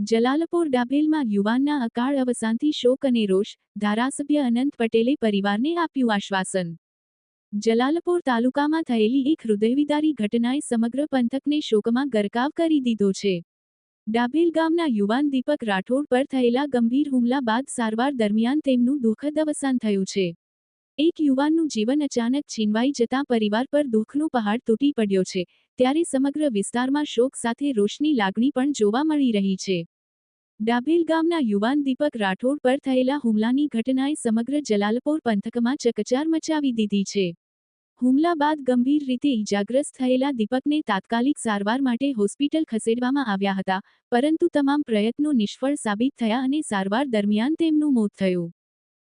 જલાલપોર ડાભેલમાં યુવાનના અકાળ અવસાનથી શોક અને રોષ ધારાસભ્ય અનંત પટેલે પરિવારને આપ્યું આશ્વાસન. જલાલપોર તાલુકામાં થયેલી એક હૃદયવિદારી ઘટનાએ સમગ્ર પંથકને શોકમાં ગરકાવ કરી દીધો છે. ડાભેલ ગામના યુવાન દીપક રાઠોડ પર થયેલા ગંભીર હુમલા બાદ સારવાર દરમિયાન તેમનું દુઃખદ અવસાન થયું છે. એક યુવાનનું જીવન અચાનક છીનવાઈ જતાં પરિવાર પર દુઃખનો પહાડ તૂટી પડ્યો છે, ત્યારે સમગ્ર વિસ્તારમાં શોક સાથે રોષની લાગણી પણ જોવા મળી રહી છે. ડાભેલ ગામના યુવાન દીપક રાઠોડ પર થયેલા હુમલાની ઘટનાએ સમગ્ર જલાલપોર પંથકમાં ચકચાર મચાવી દીધી છે. હુમલા બાદ ગંભીર રીતે ઇજાગ્રસ્ત થયેલા દીપકને તાત્કાલિક સારવાર માટે હોસ્પિટલ ખસેડવામાં આવ્યા હતા, પરંતુ તમામ પ્રયત્નો નિષ્ફળ સાબિત થયા અને સારવાર દરમિયાન તેમનું મોત થયું.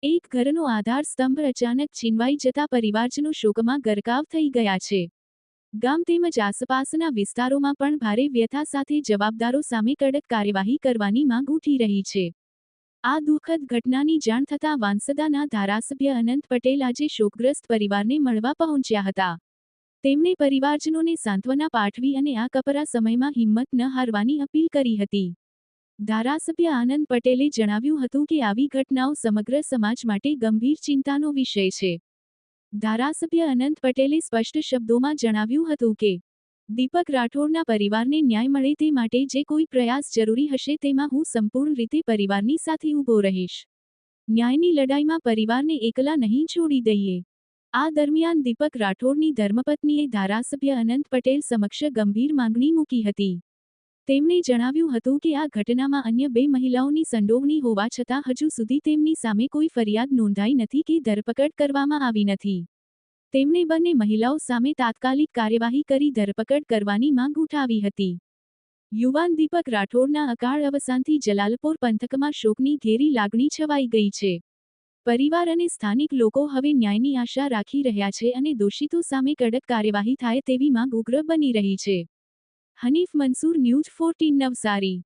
એક ઘરનો આધાર સ્તંભ અચાનક છીનવાઈ જતા પરિવારજનો શોકમાં ગરકાવ થઈ ગયા છે. ગામ તેમજ આસપાસના વિસ્તારોમાં પણ ભારે વ્યથા સાથે જવાબદારો સામે કડક કાર્યવાહી કરવાની માંગ ઉઠી રહી છે. આ દુઃખદ ઘટનાની જાણ થતાં વાંસદાના ધારાસભ્ય અનંત પટેલ આજે શોકગ્રસ્ત પરિવારને મળવા પહોંચ્યા હતા. તેમણે પરિવારજનોને સાંત્વના પાઠવી અને આ કપરા સમયમાં હિંમત ન હારવાની અપીલ કરી હતી. ધારાસભ્ય આનંદ પટેલે જણાવ્યું હતું કે આવી ઘટનાઓ સમગ્ર સમાજ માટે ગંભીર ચિંતાનો વિષય છે. ધારાસભ્ય અનંત પટેલે સ્પષ્ટ શબ્દોમાં જણાવ્યું હતું કે, દીપક રાઠોડના પરિવારને ન્યાય મળે તે માટે જે કોઈ પ્રયાસ જરૂરી હશે તેમાં હું સંપૂર્ણ રીતે પરિવારની સાથે ઊભો રહીશ. ન્યાયની લડાઈમાં પરિવારને એકલા નહીં છોડી દઈએ. આ દરમિયાન દીપક રાઠોડની ધર્મપત્નીએ ધારાસભ્ય અનંત પટેલ સમક્ષ ગંભીર માંગણી મૂકી હતી. તેમણે જણાવ્યું હતું કે આ ઘટનામાં અન્ય બે મહિલાઓની સંડોવણી હોવા છતાં હજુ સુધી તેમની સામે કોઈ ફરિયાદ નોંધાઈ નથી કે ધરપકડ કરવામાં આવી નથી. તેમણે બંને મહિલાઓ સામે તાત્કાલિક કાર્યવાહી કરી ધરપકડ કરવાની માંગ ઉઠાવી હતી. યુવાન દીપક રાઠોડના અકાળ અવસાનથી જલાલપોર પંથકમાં શોકની ઘેરી લાગણી છવાઈ ગઈ છે. પરિવાર અને સ્થાનિક લોકો હવે ન્યાયની આશા રાખી રહ્યા છે અને દોષિતો સામે કડક કાર્યવાહી થાય તેવી માંગ ઉગ્ર બની રહી છે. Hanif Mansoor news fourteen Navsari